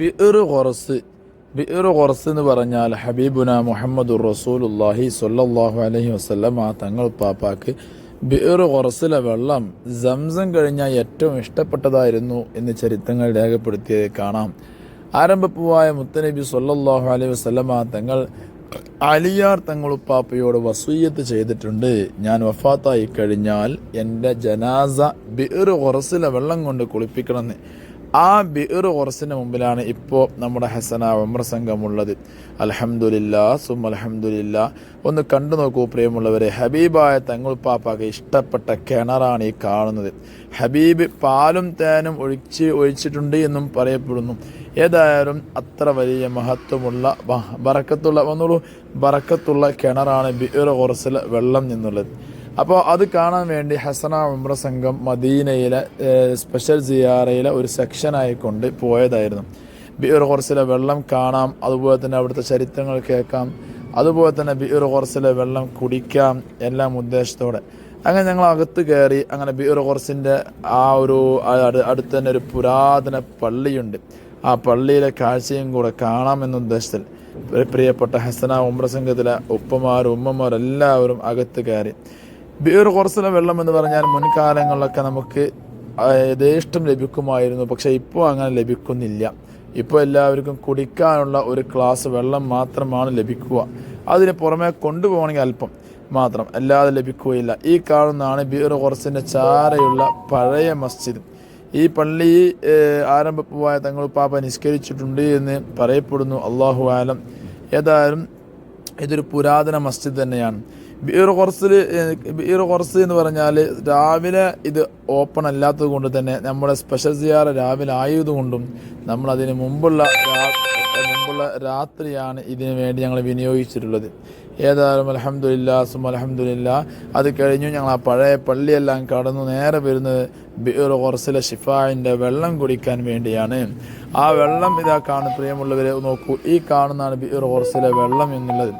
ബിഇർ ഖുറസ് ബിഇറു ഖുറസ് എന്ന് പറഞ്ഞാൽ ഹബീബുന മുഹമ്മദുർ റസൂലുല്ലാഹി സ്വല്ലല്ലാഹു അലൈഹി വസ്ലം ആ തങ്ങൾ പാപ്പാക്ക് ബിഇറു ഖുറസിലെ വെള്ളം സംസം കഴിഞ്ഞ ഏറ്റവും ഇഷ്ടപ്പെട്ടതായിരുന്നു എന്ന് ചരിത്രങ്ങൾ രേഖപ്പെടുത്തിയത് കാണാം. ആരംഭപ്പൂവായ മുത്തനബി സൊല്ലാഹു അലൈഹി വസ്ലം ആ തങ്ങൾ അലിയാർ തങ്ങളുപ്പാപ്പയോട് വസൂയത്ത് ചെയ്തിട്ടുണ്ട്. ഞാൻ വഫാത്തായി കഴിഞ്ഞാൽ എന്റെ ജനാസ ബിഇറു ഖുറസിലെ വെള്ളം കൊണ്ട് കുളിപ്പിക്കണമെന്ന്. ആ ബിർ കുറസിന് മുമ്പിലാണ് ഇപ്പോൾ നമ്മുടെ ഹസന ഉമർ സംഘമുള്ളത്. അലഹമുല്ല സും അലഹമുല്ല ഒന്ന് കണ്ടു നോക്കൂ പ്രിയമുള്ളവരെ. ഹബീബായ തങ്ങൾ പാപ്പാക്ക് ഇഷ്ടപ്പെട്ട കിണറാണ് ഈ കാണുന്നത്. ഹബീബ് പാലും തേനും ഒഴിച്ച് ഒഴിച്ചിട്ടുണ്ട് എന്നും പറയപ്പെടുന്നു. ഏതായാലും അത്ര വലിയ മഹത്വമുള്ള ബറക്കത്തുള്ള വന്നോളൂ ബറക്കത്തുള്ള കിണറാണ് ബിർ കുറസിലെ വെള്ളം എന്നുള്ളത് അപ്പോൾ അത് കാണാൻ വേണ്ടി ഹസന ഉമ്ര സംഘം മദീനയിലെ സ്പെഷ്യൽ സിയാറയിലെ ഒരു സെക്ഷനായിക്കൊണ്ട് പോയതായിരുന്നു. ബിയർ ഹോർസിലെ വെള്ളം കാണാം അതുപോലെ തന്നെ അവിടുത്തെ ചരിത്രങ്ങൾ കേൾക്കാം അതുപോലെ തന്നെ ബിയർ ഹോർസിലെ വെള്ളം കുടിക്കാം എല്ലാം ഉദ്ദേശത്തോടെ. അങ്ങനെ ഞങ്ങൾ അകത്ത് കയറി അങ്ങനെ ബിയർ ഹോർസിന്റെ ആ ഒരു അടു- അടുത്ത് തന്നെ ഒരു പുരാതന പള്ളിയുണ്ട്. ആ പള്ളിയിലെ കാഴ്ചയും കൂടെ കാണാമെന്ന ഉദ്ദേശത്തിൽ പ്രിയപ്പെട്ട ഹസന ഉമ്ര സംഘത്തിലെ ഉപ്പമാരും ഉമ്മമാരും എല്ലാവരും അകത്ത് കയറി. ബിയർ കുറച്ചിലെ വെള്ളം എന്ന് പറഞ്ഞാൽ മുൻകാലങ്ങളിലൊക്കെ നമുക്ക് യഥേഷ്ടം ലഭിക്കുമായിരുന്നു. പക്ഷെ ഇപ്പോൾ അങ്ങനെ ലഭിക്കുന്നില്ല. ഇപ്പോൾ എല്ലാവർക്കും കുടിക്കാനുള്ള ഒരു ഗ്ലാസ് വെള്ളം മാത്രമാണ് ലഭിക്കുക. അതിന് പുറമെ കൊണ്ടുപോകണമെങ്കിൽ അല്പം മാത്രം. അല്ലാതെ ലഭിക്കുകയില്ല. ഈ കാണുന്നതാണ് ബിയർ കുറച്ചിന്റെ ചാരയുള്ള പഴയ മസ്ജിദ്. ഈ പള്ളി ആരംഭപ്പുവായ തങ്ങൾ പാപ്പ നിസ്കരിച്ചിട്ടുണ്ട് എന്ന് പറയപ്പെടുന്നു. അള്ളാഹു ആലം. ഏതായാലും ഇതൊരു പുരാതന മസ്ജിദ് തന്നെയാണ്. ബീർ കുറസിൽ ബീർ കുറസ് എന്ന് പറഞ്ഞാൽ രാവിലെ ഇത് ഓപ്പൺ അല്ലാത്തത് കൊണ്ട് തന്നെ നമ്മുടെ സ്പെഷ്യൽ സിയാറ രാവിലെ ആയതുകൊണ്ടും നമ്മളതിന് മുമ്പുള്ള മുമ്പുള്ള രാത്രിയാണ് ഇതിന് വേണ്ടി ഞങ്ങൾ വിനിയോഗിച്ചിട്ടുള്ളത്. ഏതായാലും അലഹമുല്ല സും അലഹമുല്ല അത് കഴിഞ്ഞു ഞങ്ങൾ ആ പഴയ പള്ളിയെല്ലാം കടന്നു നേരെ വരുന്നത് ബിയർ കുറസിലെ ഷിഫായിന്റെ വെള്ളം കുടിക്കാൻ വേണ്ടിയാണ്. ആ വെള്ളം ഇതാ കാണും പ്രിയമുള്ളവരെ നോക്കൂ. ഈ കാണുന്നതാണ് ബിയർ കുറസിലെ വെള്ളം എന്നുള്ളത്.